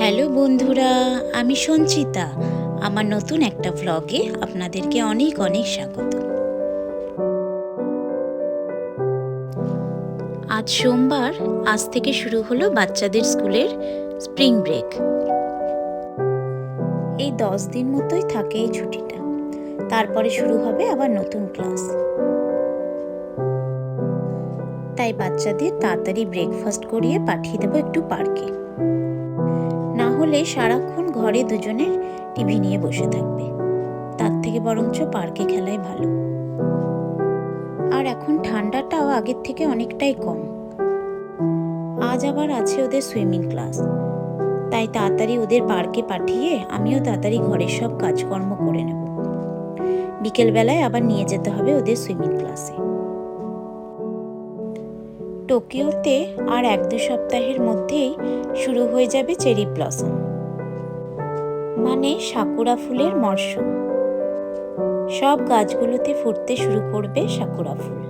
Hello বন্ধুরা, আমি সঞ্চিতা। আমার নতুন একটা ভ্লগে আপনাদেরকে অনেক অনেক স্বাগত। আজ সোমবার, আজ থেকে শুরু হলো বাচ্চাদের স্কুলের স্প্রিং ব্রেক এই দশ দিন মতোই থাকে এই ছুটিটা। তারপরে শুরু হবে আবার নতুন ক্লাস তাই বাচ্চাদের তাড়াতাড়ি ব্রেকফাস্ট করিয়ে পাঠিয়ে দেবো একটু পার্কে হলে সারাক্ষণ ঘরে দুজনের টিভি নিয়ে বসে থাকবে। তার থেকে বরঞ্চ পার্কে খেলাই ভালো। আর এখন ঠান্ডাটাও আগের থেকে অনেকটাই কম। আজ আবার আছে ওদের সুইমিং ক্লাস। তাই তাড়াতাড়ি ওদের পার্কে পাঠিয়ে আমিও তাড়াতাড়ি ঘরের সব কাজকর্ম করে নেব। বিকেলবেলায় আবার নিয়ে যেতে হবে ওদের সুইমিং ক্লাসে। টোকিওতে আর এক দু সপ্তাহের মধ্যেই শুরু হয়ে যাবে চেরি ব্লসম মানে সাকুরা ফুলের মরশুম। সব গাছগুলোতে ফুটতে শুরু করবে সাকুরা ফুল।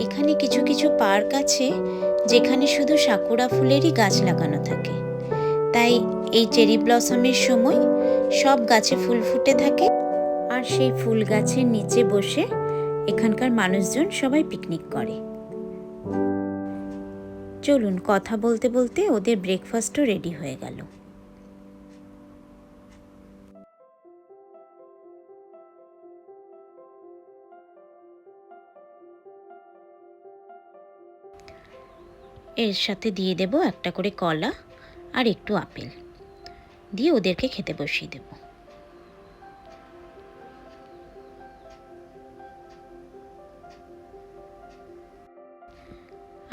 এখানে কিছু কিছু পার্ক আছে যেখানে শুধু সাকুরা ফুলেরই গাছ লাগানো থাকে। তাই এই চেরি ব্লসমের সময় সব গাছে ফুল ফুটে থাকে আর সেই ফুল গাছের নিচে বসে এখানকার মানুষজন সবাই পিকনিক করে। চলুন, কথা বলতে বলতে ওদের ব্রেকফাস্টও রেডি হয়ে গেল। এর সাথে দিয়ে দেব একটা করে কলা আর একটু আপেল। দিয়ে ওদেরকে খেতে বসিয়ে দেবো।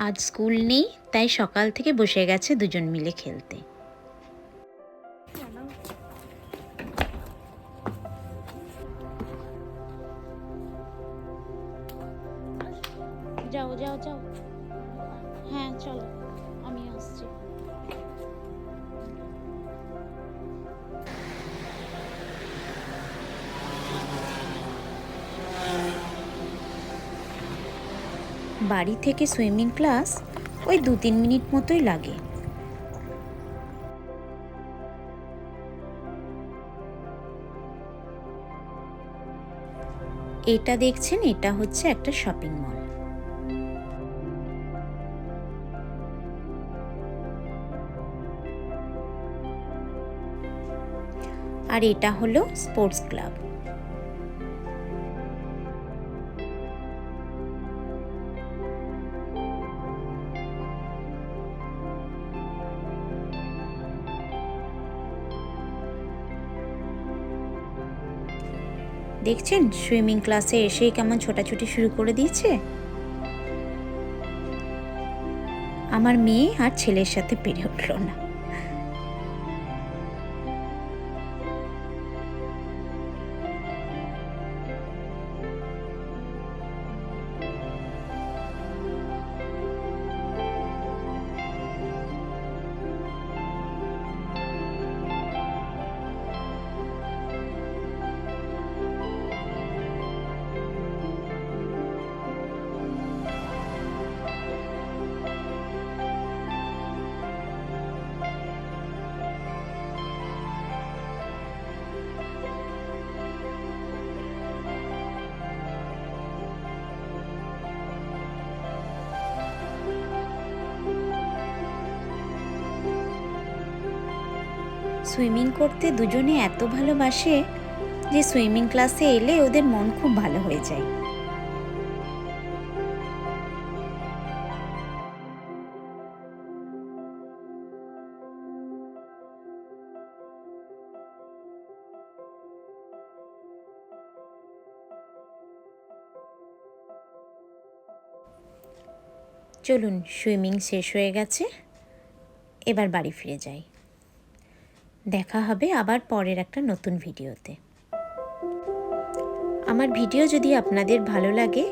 আজ স্কুল নেই, তাই সকাল থেকে বসে গেছে দুজন মিলে খেলতে। যাও যাও যাও। হ্যাঁ চলো আমি আসছি। বাড়ি থেকে সুইমিং ক্লাস ওই দু তিন মিনিট মতোই লাগে। এটা দেখছেন, এটা হচ্ছে একটা শপিং মল আর এটা হলো স্পোর্টস ক্লাব দেখছেন? সুইমিং ক্লাসে এসেই কেমন ছোটাছুটি শুরু করে দিয়েছে? আমার মেয়ে আর ছেলের সাথে পেরে উঠল না। সুইমিং করতে দুজনে এত ভালোবাসে যে সুইমিং ক্লাসে এলে ওদের মন খুব ভালো হয়ে যায়। চলুন, সুইমিং শেষ হয়ে গেছে। এবার বাড়ি ফিরে যাই। দেখা হবে আবার পরের একটা নতুন ভিডিওতে। আমার ভিডিও যদি আপনাদের ভালো লাগে,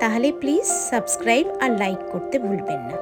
তাহলে প্লিজ সাবস্ক্রাইব আর লাইক করতে ভুলবেন না।